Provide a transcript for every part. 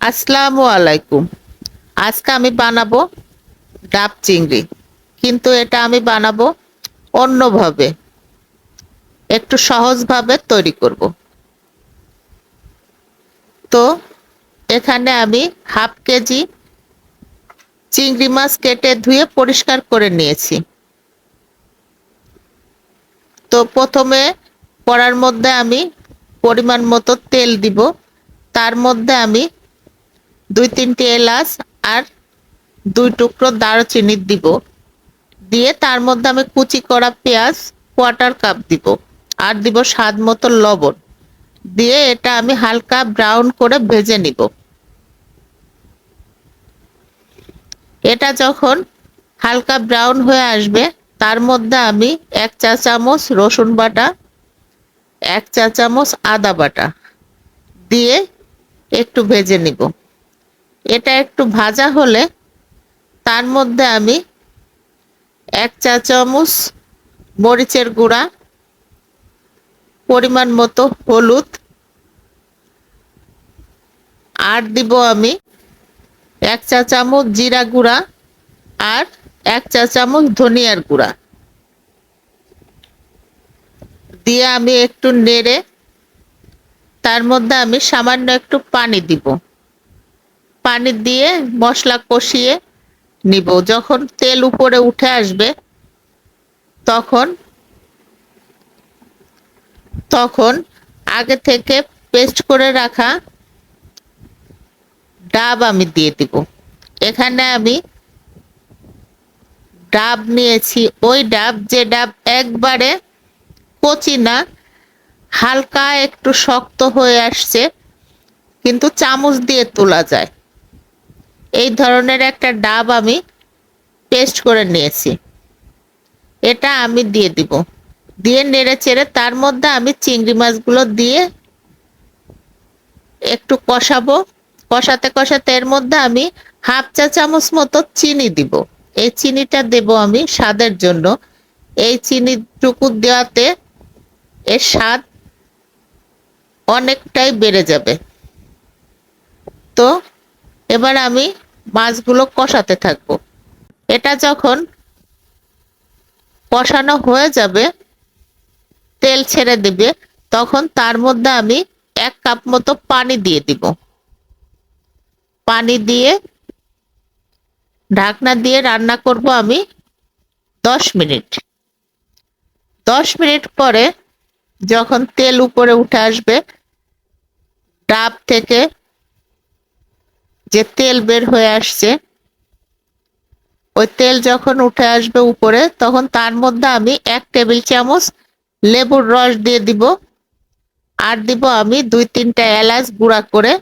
আসসালামু আলাইকুম। আজকে আমি বানাবো ডাব চিংড়ি, কিন্তু এটা আমি বানাবো অন্যভাবে। একটু সহজভাবে তৈরি করব। তো, এখানে আমি হাফ কেজি চিংড়ি মাছ কেটে ধুয়ে পরিষ্কার করে নিয়েছি। তো, প্রথমে কড়ার মধ্যে আমি পরিমাণ মতো তেল দিব। তার মধ্যে আমি দুই তিনটি এলাচ আর দুই টুকরো দারুচিনি দিব। দিয়ে তার মধ্যে আমি কুচি করা পেঁয়াজ কোয়ার্টার কাপ দিব আর দিব স্বাদ মতো লবণ। দিয়ে এটা আমি হালকা ব্রাউন করে ভেজে নিব। এটা যখন হালকা ব্রাউন হয়ে আসবে, তার মধ্যে আমি এক চা চামচ রসুন বাটা, এক চা চামচ আদা বাটা দিয়ে একটু ভেজে নিব। এটা একটু ভাজা হলে তার মধ্যে আমি এক চা চামচ মরিচের গুঁড়া, পরিমাণ মতো হলুদ, আর দিব আমি এক চা চামচ জিরা গুঁড়া আর এক চা চামচ ধনিয়ার গুঁড়া। দিয়ে আমি একটু নেড়ে তার মধ্যে আমি সামান্য একটু পানি দিব। পানি দিয়ে মশলা কষিয়ে নিব। যখন তেল উপরে উঠে আসবে, তখন তখন আগে থেকে পেস্ট করে রাখা ডাব আমি দিয়ে দিব। এখানে আমি ডাব নিয়েছি। ওই ডাব, যে ডাব একবারে কচি না, হালকা একটু শক্ত হয়ে আসছে, কিন্তু চামচ দিয়ে তোলা যায়। এই ধরনের একটা ডাব আমি পেস্ট করে নিয়েছি। এটা আমি দিয়ে দিব। দিয়ে নেড়ে চেড়ে তার মধ্যে আমি চিংড়ি মাছগুলো দিয়ে একটু কষাবো। কষাতে কষাতে এর মধ্যে আমি হাফ চা চামচ মতো চিনি দিব। এই চিনিটা দেব আমি স্বাদের জন্য। এই চিনিটুকু দেওয়াতে এর স্বাদ অনেকটাই বেড়ে যাবে। তো এবার আমি মাছগুলো কষাতে থাকব। এটা যখন কষানো হয়ে যাবে, তেল ছেড়ে দিবে, তখন তার মধ্যে আমি এক কাপ মতো পানি দিয়ে দিব। পানি দিয়ে ঢাকনা দিয়ে রান্না করব আমি দশ মিনিট। দশ মিনিট পরে যখন তেল উপরে উঠে আসবে, ডাব থেকে যে তেল বের হয়ে আসছে, ওই তেল যখন উঠে আসবে উপরে, তখন তার মধ্যে আমি এক টেবিল চামচ লেবুর রস দিয়ে দিব। আর দিব আমি দুই তিনটা এলাচ গুঁড়া করে,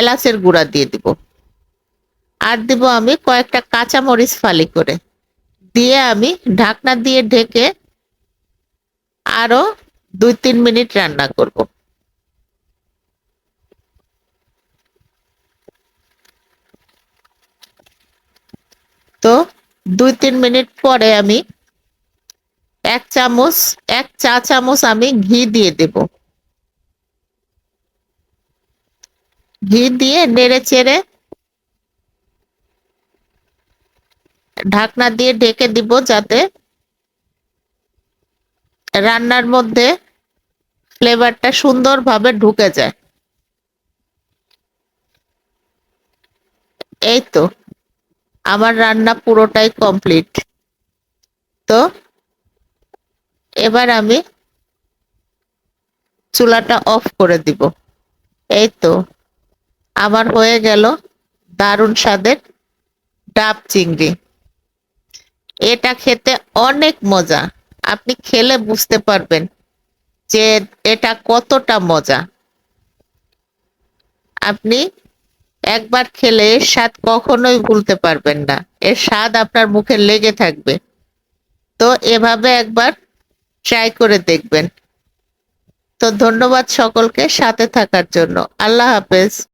এলাচের গুঁড়া দিয়ে দিব। আর দিব আমি কয়েকটা কাঁচা মরিচ ফালি করে। দিয়ে আমি ঢাকনা দিয়ে ঢেকে আরও দুই তিন মিনিট রান্না করব তো দুই তিন মিনিট পরে আমি এক চামচ, এক চা চামচ আমি ঘি দিয়ে দেব। ঘি দিয়ে নেড়ে চেড়ে ঢাকনা দিয়ে ঢেকে দিব যাতে রান্নার মধ্যে ফ্লেভারটা সুন্দরভাবে ঢুকে যায়। এই তো। আমার রান্না পুরোটাই কমপ্লিট তো, এবার আমি চুলাটা অফ করে দিব। এই তো, আমার হয়ে গেল দারুণ স্বাদের ডাব চিংড়ি। এটা খেতে অনেক মজা। আপনি খেলে বুঝতে পারবেন যে এটা কতটা মজা। আপনি একবার খেলে এর স্বাদ কখনোই ভুলতে পারবেন না। এর স্বাদ আপনার মুখে লেগে থাকবে। তো এভাবে একবার ট্রাই করে দেখবেন। তো ধন্যবাদ সকলকে সাথে থাকার জন্য। আল্লাহ হাফেজ।